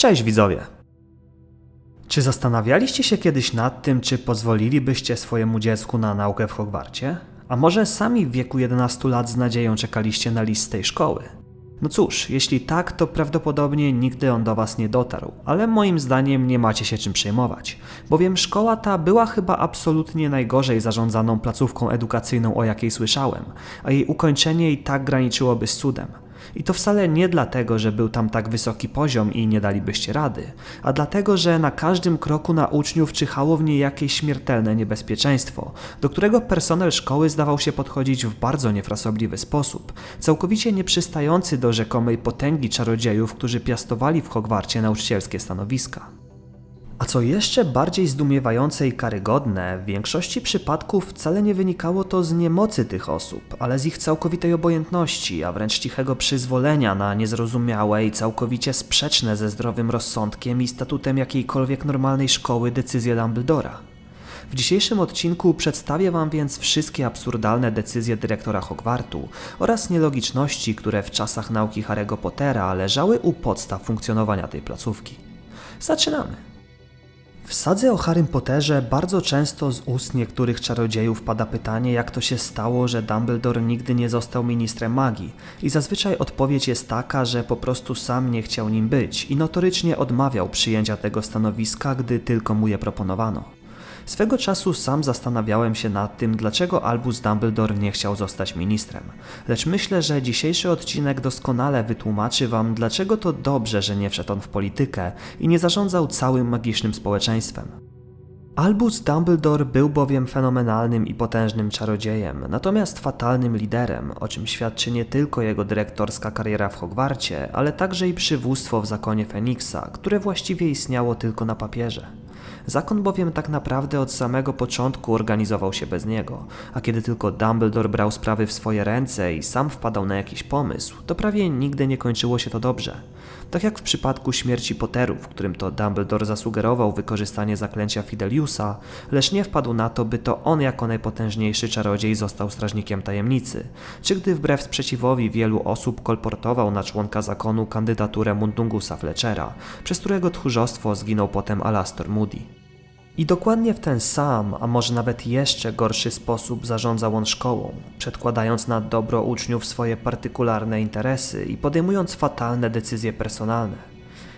Cześć widzowie! Czy zastanawialiście się kiedyś nad tym, czy pozwolilibyście swojemu dziecku na naukę w Hogwarcie? A może sami w wieku 11 lat z nadzieją czekaliście na list tej szkoły? No cóż, jeśli tak, to prawdopodobnie nigdy on do Was nie dotarł, ale moim zdaniem nie macie się czym przejmować, bowiem szkoła ta była chyba absolutnie najgorzej zarządzaną placówką edukacyjną, o jakiej słyszałem, a jej ukończenie i tak graniczyłoby z cudem. I to wcale nie dlatego, że był tam tak wysoki poziom i nie dalibyście rady, a dlatego, że na każdym kroku na uczniów czyhało w niej jakieś śmiertelne niebezpieczeństwo, do którego personel szkoły zdawał się podchodzić w bardzo niefrasobliwy sposób, całkowicie nieprzystający do rzekomej potęgi czarodziejów, którzy piastowali w Hogwarcie nauczycielskie stanowiska. A co jeszcze bardziej zdumiewające i karygodne, w większości przypadków wcale nie wynikało to z niemocy tych osób, ale z ich całkowitej obojętności, a wręcz cichego przyzwolenia na niezrozumiałe i całkowicie sprzeczne ze zdrowym rozsądkiem i statutem jakiejkolwiek normalnej szkoły decyzje Dumbledora. W dzisiejszym odcinku przedstawię Wam więc wszystkie absurdalne decyzje dyrektora Hogwartu oraz nielogiczności, które w czasach nauki Harry'ego Pottera leżały u podstaw funkcjonowania tej placówki. Zaczynamy! W sadze o Harrym Potterze bardzo często z ust niektórych czarodziejów pada pytanie, jak to się stało, że Dumbledore nigdy nie został ministrem magii. I zazwyczaj odpowiedź jest taka, że po prostu sam nie chciał nim być i notorycznie odmawiał przyjęcia tego stanowiska, gdy tylko mu je proponowano. Swego czasu sam zastanawiałem się nad tym, dlaczego Albus Dumbledore nie chciał zostać ministrem. Lecz myślę, że dzisiejszy odcinek doskonale wytłumaczy Wam, dlaczego to dobrze, że nie wszedł on w politykę i nie zarządzał całym magicznym społeczeństwem. Albus Dumbledore był bowiem fenomenalnym i potężnym czarodziejem, natomiast fatalnym liderem, o czym świadczy nie tylko jego dyrektorska kariera w Hogwarcie, ale także i przywództwo w zakonie Feniksa, które właściwie istniało tylko na papierze. Zakon bowiem tak naprawdę od samego początku organizował się bez niego, a kiedy tylko Dumbledore brał sprawy w swoje ręce i sam wpadał na jakiś pomysł, to prawie nigdy nie kończyło się to dobrze. Tak jak w przypadku śmierci Potterów, w którym to Dumbledore zasugerował wykorzystanie zaklęcia Fideliusa, lecz nie wpadł na to, by to on jako najpotężniejszy czarodziej został strażnikiem tajemnicy, czy gdy wbrew sprzeciwowi wielu osób kolportował na członka zakonu kandydaturę Mundungusa Fletchera, przez którego tchórzostwo zginął potem Alastor Moody. I dokładnie w ten sam, a może nawet jeszcze gorszy sposób zarządzał on szkołą, przedkładając na dobro uczniów swoje partykularne interesy i podejmując fatalne decyzje personalne.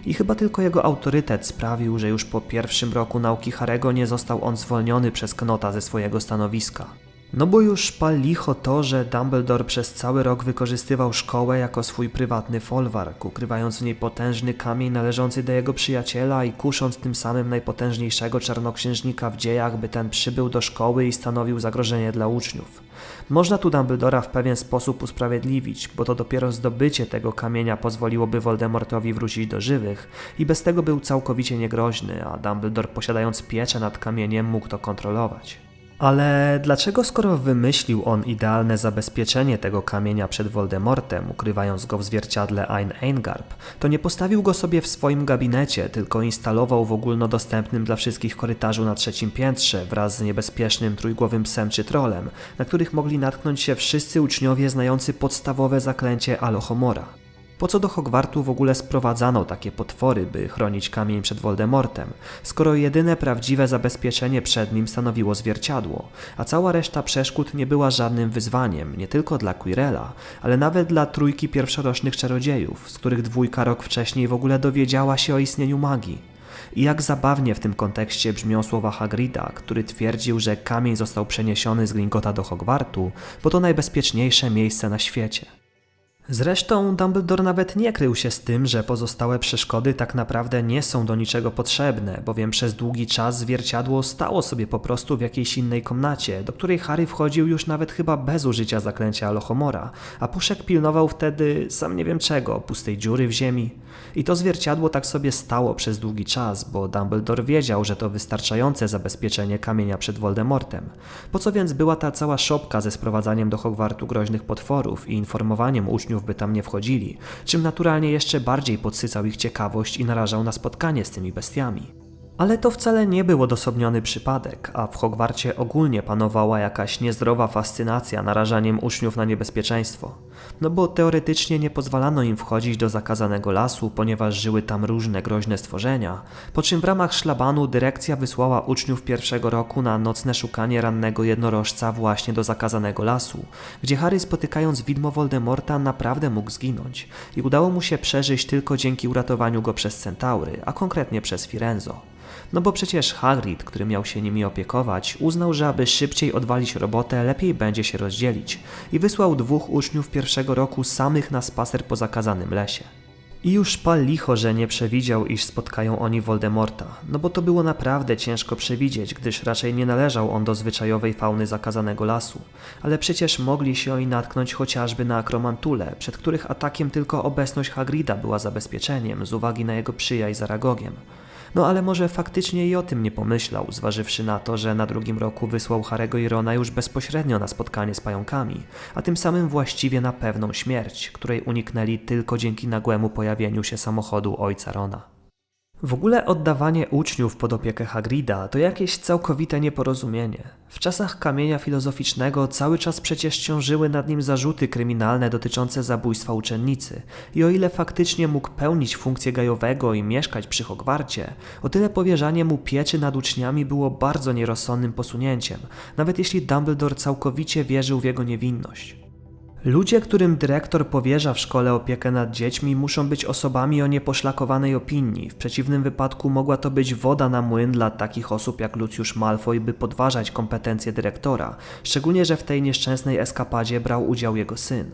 I chyba tylko jego autorytet sprawił, że już po pierwszym roku nauki Harego nie został on zwolniony przez Knota ze swojego stanowiska. No bo już pal licho to, że Dumbledore przez cały rok wykorzystywał szkołę jako swój prywatny folwark, ukrywając w niej potężny kamień należący do jego przyjaciela i kusząc tym samym najpotężniejszego czarnoksiężnika w dziejach, by ten przybył do szkoły i stanowił zagrożenie dla uczniów. Można tu Dumbledora w pewien sposób usprawiedliwić, bo to dopiero zdobycie tego kamienia pozwoliłoby Voldemortowi wrócić do żywych i bez tego był całkowicie niegroźny, a Dumbledore posiadając pieczę nad kamieniem mógł to kontrolować. Ale dlaczego skoro wymyślił on idealne zabezpieczenie tego kamienia przed Voldemortem, ukrywając go w zwierciadle Ein Eingarb, to nie postawił go sobie w swoim gabinecie, tylko instalował w ogólnodostępnym dla wszystkich korytarzu na trzecim piętrze wraz z niebezpiecznym trójgłowym psem czy trolem, na których mogli natknąć się wszyscy uczniowie znający podstawowe zaklęcie Alohomora. Po co do Hogwartu w ogóle sprowadzano takie potwory, by chronić kamień przed Voldemortem, skoro jedyne prawdziwe zabezpieczenie przed nim stanowiło zwierciadło, a cała reszta przeszkód nie była żadnym wyzwaniem, nie tylko dla Quirrella, ale nawet dla trójki pierwszorocznych czarodziejów, z których dwójka rok wcześniej w ogóle dowiedziała się o istnieniu magii. I jak zabawnie w tym kontekście brzmią słowa Hagrida, który twierdził, że kamień został przeniesiony z Gringota do Hogwartu, bo to najbezpieczniejsze miejsce na świecie. Zresztą Dumbledore nawet nie krył się z tym, że pozostałe przeszkody tak naprawdę nie są do niczego potrzebne, bowiem przez długi czas zwierciadło stało sobie po prostu w jakiejś innej komnacie, do której Harry wchodził już nawet chyba bez użycia zaklęcia Alohomora, a Puszek pilnował wtedy sam nie wiem czego, pustej dziury w ziemi. I to zwierciadło tak sobie stało przez długi czas, bo Dumbledore wiedział, że to wystarczające zabezpieczenie kamienia przed Voldemortem. Po co więc była ta cała szopka ze sprowadzaniem do Hogwartu groźnych potworów i informowaniem uczniów, by tam nie wchodzili, czym naturalnie jeszcze bardziej podsycał ich ciekawość i narażał na spotkanie z tymi bestiami. Ale to wcale nie był odosobniony przypadek, a w Hogwarcie ogólnie panowała jakaś niezdrowa fascynacja narażaniem uczniów na niebezpieczeństwo. No bo teoretycznie nie pozwalano im wchodzić do zakazanego lasu, ponieważ żyły tam różne groźne stworzenia, po czym w ramach szlabanu dyrekcja wysłała uczniów pierwszego roku na nocne szukanie rannego jednorożca właśnie do zakazanego lasu, gdzie Harry spotykając widmo Voldemorta naprawdę mógł zginąć i udało mu się przeżyć tylko dzięki uratowaniu go przez centaury, a konkretnie przez Firenzo. No bo przecież Hagrid, który miał się nimi opiekować, uznał, że aby szybciej odwalić robotę, lepiej będzie się rozdzielić i wysłał dwóch uczniów pierwszego roku samych na spacer po zakazanym lesie. I już pal licho, że nie przewidział, iż spotkają oni Voldemorta, no bo to było naprawdę ciężko przewidzieć, gdyż raczej nie należał on do zwyczajowej fauny zakazanego lasu. Ale przecież mogli się oni natknąć chociażby na akromantule, przed których atakiem tylko obecność Hagrida była zabezpieczeniem z uwagi na jego przyjaźń z Aragogiem. No ale może faktycznie i o tym nie pomyślał, zważywszy na to, że na drugim roku wysłał Harego i Rona już bezpośrednio na spotkanie z pająkami, a tym samym właściwie na pewną śmierć, której uniknęli tylko dzięki nagłemu pojawieniu się samochodu ojca Rona. W ogóle oddawanie uczniów pod opiekę Hagrida to jakieś całkowite nieporozumienie. W czasach kamienia filozoficznego cały czas przecież ciążyły nad nim zarzuty kryminalne dotyczące zabójstwa uczennicy i o ile faktycznie mógł pełnić funkcję gajowego i mieszkać przy Hogwarcie, o tyle powierzanie mu pieczy nad uczniami było bardzo nierozsądnym posunięciem, nawet jeśli Dumbledore całkowicie wierzył w jego niewinność. Ludzie, którym dyrektor powierza w szkole opiekę nad dziećmi, muszą być osobami o nieposzlakowanej opinii. W przeciwnym wypadku mogła to być woda na młyn dla takich osób jak Lucius Malfoy, by podważać kompetencje dyrektora, szczególnie że w tej nieszczęsnej eskapadzie brał udział jego syn.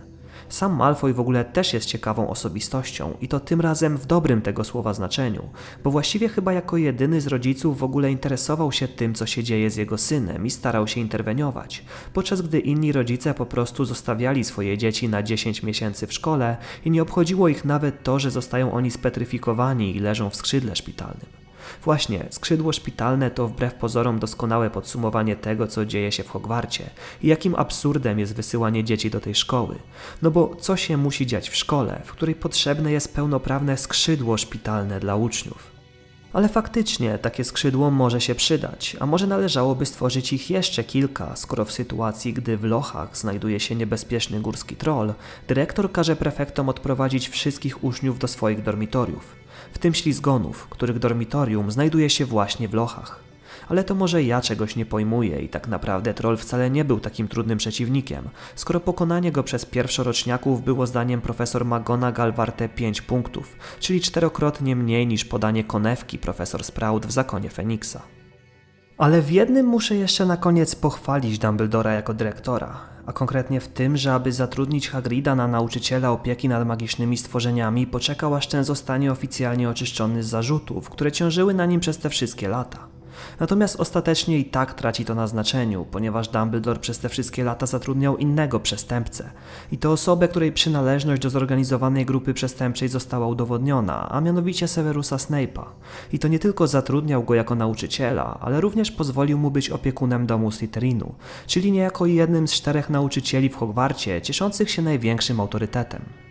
Sam Malfoy w ogóle też jest ciekawą osobistością i to tym razem w dobrym tego słowa znaczeniu, bo właściwie chyba jako jedyny z rodziców w ogóle interesował się tym, co się dzieje z jego synem i starał się interweniować, podczas gdy inni rodzice po prostu zostawiali swoje dzieci na 10 miesięcy w szkole i nie obchodziło ich nawet to, że zostają oni spetryfikowani i leżą w skrzydle szpitalnym. Właśnie, skrzydło szpitalne to wbrew pozorom doskonałe podsumowanie tego, co dzieje się w Hogwarcie i jakim absurdem jest wysyłanie dzieci do tej szkoły. No bo co się musi dziać w szkole, w której potrzebne jest pełnoprawne skrzydło szpitalne dla uczniów? Ale faktycznie takie skrzydło może się przydać, a może należałoby stworzyć ich jeszcze kilka, skoro w sytuacji, gdy w lochach znajduje się niebezpieczny górski troll, dyrektor każe prefektom odprowadzić wszystkich uczniów do swoich dormitoriów, w tym ślizgonów, których dormitorium znajduje się właśnie w lochach. Ale to może ja czegoś nie pojmuję i tak naprawdę troll wcale nie był takim trudnym przeciwnikiem, skoro pokonanie go przez pierwszoroczniaków było zdaniem profesor McGonagall warte 5 punktów, czyli czterokrotnie mniej niż podanie konewki profesor Sprout w zakonie Feniksa. Ale w jednym muszę jeszcze na koniec pochwalić Dumbledora jako dyrektora, a konkretnie w tym, że aby zatrudnić Hagrida na nauczyciela opieki nad magicznymi stworzeniami, poczekał aż ten zostanie oficjalnie oczyszczony z zarzutów, które ciążyły na nim przez te wszystkie lata. Natomiast ostatecznie i tak traci to na znaczeniu, ponieważ Dumbledore przez te wszystkie lata zatrudniał innego przestępcę. I to osobę, której przynależność do zorganizowanej grupy przestępczej została udowodniona, a mianowicie Severusa Snape'a. I to nie tylko zatrudniał go jako nauczyciela, ale również pozwolił mu być opiekunem domu Slytherinu, czyli niejako jednym z czterech nauczycieli w Hogwarcie cieszących się największym autorytetem.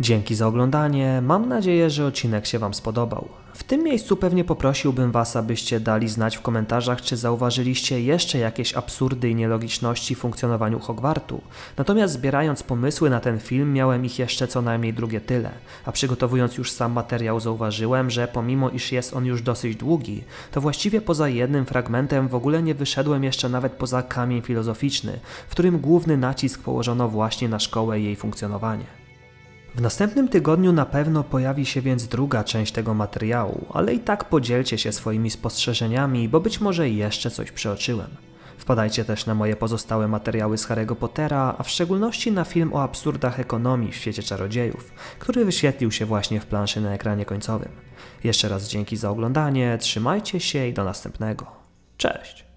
Dzięki za oglądanie. Mam nadzieję, że odcinek się Wam spodobał. W tym miejscu pewnie poprosiłbym Was, abyście dali znać w komentarzach, czy zauważyliście jeszcze jakieś absurdy i nielogiczności w funkcjonowaniu Hogwartu. Natomiast zbierając pomysły na ten film, miałem ich jeszcze co najmniej drugie tyle. A przygotowując już sam materiał, zauważyłem, że pomimo iż jest on już dosyć długi, to właściwie poza jednym fragmentem w ogóle nie wyszedłem jeszcze nawet poza kamień filozoficzny, w którym główny nacisk położono właśnie na szkołę i jej funkcjonowanie. W następnym tygodniu na pewno pojawi się więc druga część tego materiału, ale i tak podzielcie się swoimi spostrzeżeniami, bo być może jeszcze coś przeoczyłem. Wpadajcie też na moje pozostałe materiały z Harry'ego Pottera, a w szczególności na film o absurdach ekonomii w świecie czarodziejów, który wyświetlił się właśnie w planszy na ekranie końcowym. Jeszcze raz dzięki za oglądanie, trzymajcie się i do następnego. Cześć!